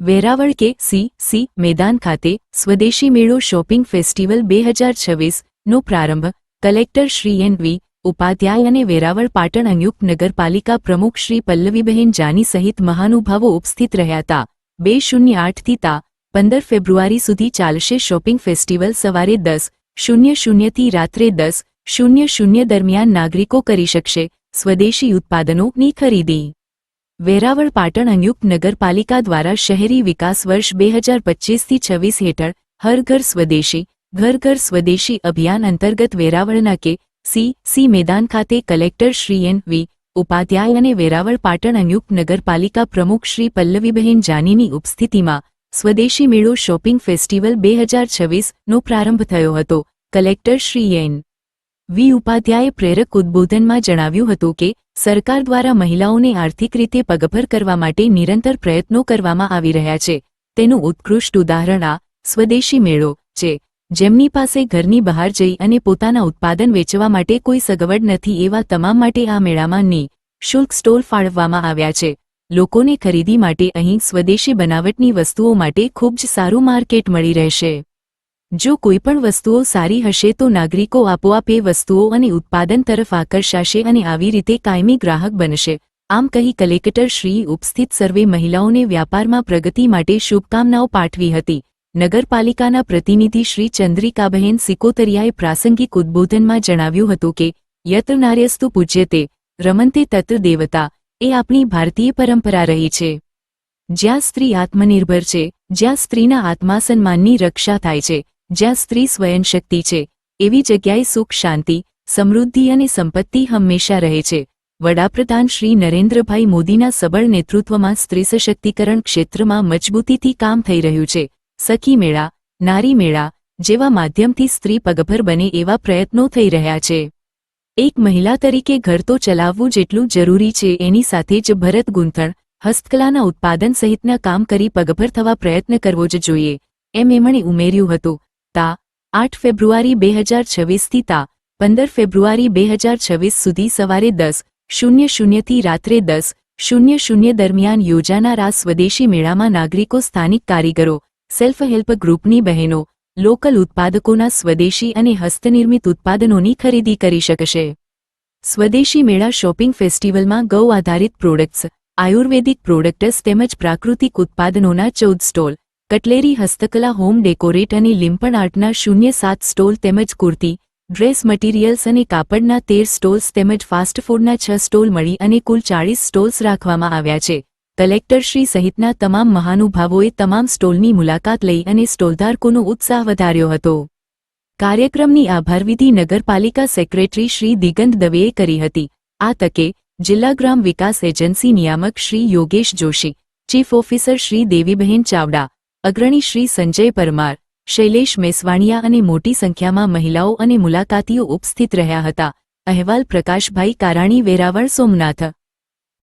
વેરાવળ કે C C મેદાન ખાતે સ્વદેશી મેળો શોપિંગ ફેસ્ટિવલ બે હજાર છવ્વીસનો પ્રારંભ collector Shri N V Upadhyay અને વેરાવળ પાટણ સંયુક્ત નગરપાલિકા પ્રમુખ શ્રી પલ્લવીબહેન જાની સહિત મહાનુભાવો ઉપસ્થિત રહ્યા હતા. બે શૂન્ય આઠથી તા પંદર ફેબ્રુઆરી સુધી ચાલશે શોપિંગ ફેસ્ટિવલ સવારે દસ શૂન્ય શૂન્યથી રાત્રે દસ શૂન્ય શૂન્ય દરમિયાન નાગરિકો કરી શકશે સ્વદેશી ઉત્પાદનોની ખરીદી. વેરાવળ પાટણ સંયુક્ત નગરપાલિકા દ્વારા શહેરી વિકાસ વર્ષ બે હજાર પચીસથી છવ્વીસ હેઠળ હર ઘર સ્વદેશી, ઘર ઘર સ્વદેશી અભિયાન અંતર્ગત વેરાવળના કે સી સી મેદાન ખાતે collector Shri N V Upadhyay અને વેરાવળ પાટણ સંયુક્ત નગરપાલિકા પ્રમુખ શ્રી પલ્લવીબહેન જાનીની ઉપસ્થિતિમાં સ્વદેશી મેળો શોપિંગ ફેસ્ટિવલ બે હજાર છવ્વીસનો પ્રારંભ થયો હતો. કલેક્ટર શ્રી એન વી ઉપાધ્યાયે પ્રેરક ઉદ્બોધનમાં જણાવ્યું હતું કે સરકાર દ્વારા મહિલાઓને આર્થિક રીતે પગભર કરવા માટે નિરંતર પ્રયત્નો કરવામાં આવી રહ્યા છે. તેનું ઉત્કૃષ્ટ ઉદાહરણ આ સ્વદેશી મેળો છે. જેમની પાસે ઘરની બહાર જઈ અને પોતાના ઉત્પાદન વેચવા માટે કોઈ સગવડ નથી એવા તમામ માટે આ મેળામાં ની શુલ્ક સ્ટોલ ફાળવવામાં આવ્યા છે. લોકોને ખરીદી માટે અહીં સ્વદેશી બનાવટની વસ્તુઓ માટે ખૂબ જ સારું માર્કેટ મળી રહેશે. જો કોઈપણ વસ્તુઓ સારી હશે તો નાગરિકો આપોઆપ એ વસ્તુઓ અને ઉત્પાદન તરફ આકર્ષાશે અને આવી રીતે કાયમી ગ્રાહક બનશે. આમ કહી કલેક્ટર શ્રી ઉપસ્થિત સર્વે મહિલાઓને વ્યાપારમાં પ્રગતિ માટે શુભકામનાઓ પાઠવી હતી. નગરપાલિકાના પ્રતિનિધિ શ્રી ચંદ્રિકાબહેન સિકોતરિયાએ પ્રાસંગિક ઉદ્બોધનમાં જણાવ્યું હતું કે, યત્ર નાર્યસ્તુ પૂજ્યતે, રમંતે તત્ર દેવતા, એ આપણી ભારતીય પરંપરા રહી છે. જ્યાં સ્ત્રી આત્મનિર્ભર છે, જ્યાં સ્ત્રીના આત્માસન્માનની રક્ષા થાય છે જ્યાં સ્ત્રી સ્વયંશક્તિ છે, એવી જગ્યાએ સુખ, શાંતિ, સમૃદ્ધિ અને સંપત્તિ હંમેશા રહે છે. વડાપ્રધાન શ્રી નરેન્દ્રભાઈ મોદીના સબળ નેતૃત્વમાં સ્ત્રી સશક્તિકરણ ક્ષેત્રમાં મજબૂતીથી કામ થઈ રહ્યું છે. સખી મેળા, નારી મેળા, જેવા માધ્યમથી સ્ત્રી પગભર બને એવા પ્રયત્નો થઈ રહ્યા છે. એક મહિલા તરીકે ઘર તો ચલાવવું જેટલું જરૂરી છે, એની સાથે જ ભરત ગૂંથણ, હસ્તકલાના ઉત્પાદન સહિતના કામ કરી પગભર થવા પ્રયત્ન કરવો જ જોઈએ. એમ એમણે ઉમેર્યું હતું. તા, આઠ ફેબ્રુઆરી બે હજાર છવ્વીસથી તા, પંદર ફેબ્રુઆરી બે હજાર છવ્વીસ સુધી સવારે દસ, શૂન્ય શૂન્યથી રાત્રે દસ, શૂન્ય શૂન્ય દરમિયાન યોજાનારા સ્વદેશી મેળામાં નાગરિકો, સ્થાનિક કારીગરો, સેલ્ફ હેલ્પ ગ્રુપની બહેનો, લોકલ ઉત્પાદકોના સ્વદેશી અને હસ્તનિર્મિત ઉત્પાદનોની ખરીદી કરી શકશે. સ્વદેશી મેળા શોપિંગ ફેસ્ટિવલમાં ગૌ આધારિત પ્રોડક્ટ્સ, આયુર્વેદિક પ્રોડક્ટ્સ તેમજ પ્રાકૃતિક ઉત્પાદનોના ચૌદ સ્ટોલ કટલેરી હસ્તકલા હોમ ડેકોરેટ અને લીંપણ આર્ટના શૂન્ય સાત સ્ટોલ તેમજ કુર્તી, ડ્રેસ મટીરિયલ્સ અને કાપડના તેર સ્ટોલ્સ તેમજ ફાસ્ટફૂડના છ સ્ટોલ મળી અને કુલ ચાળીસ સ્ટોલ્સ રાખવામાં આવ્યા છે. કલેક્ટરશ્રી સહિતના તમામ મહાનુભાવોએ તમામ સ્ટોલની મુલાકાત લઈ અને સ્ટોલધારકોનો ઉત્સાહ વધાર્યો હતો. કાર્યક્રમની આભારવિધિ નગરપાલિકા સેક્રેટરી શ્રી દિગંત દવેએ કરી હતી. આ તકે, જિલ્લા ગ્રામ વિકાસ એજન્સી નિયામક શ્રી યોગેશ જોશી, ચીફ ઓફિસર શ્રી દેવીબહેન ચાવડા અગ્રણી શ્રી સંજય પરમાર, શૈલેષ મેસવાણિયા અને મોટી સંખ્યામાં મહિલાઓ અને મુલાકાતીઓ ઉપસ્થિત રહ્યા હતા. અહેવાલ પ્રકાશભાઈ કારાણી વેરાવળ સોમનાથ.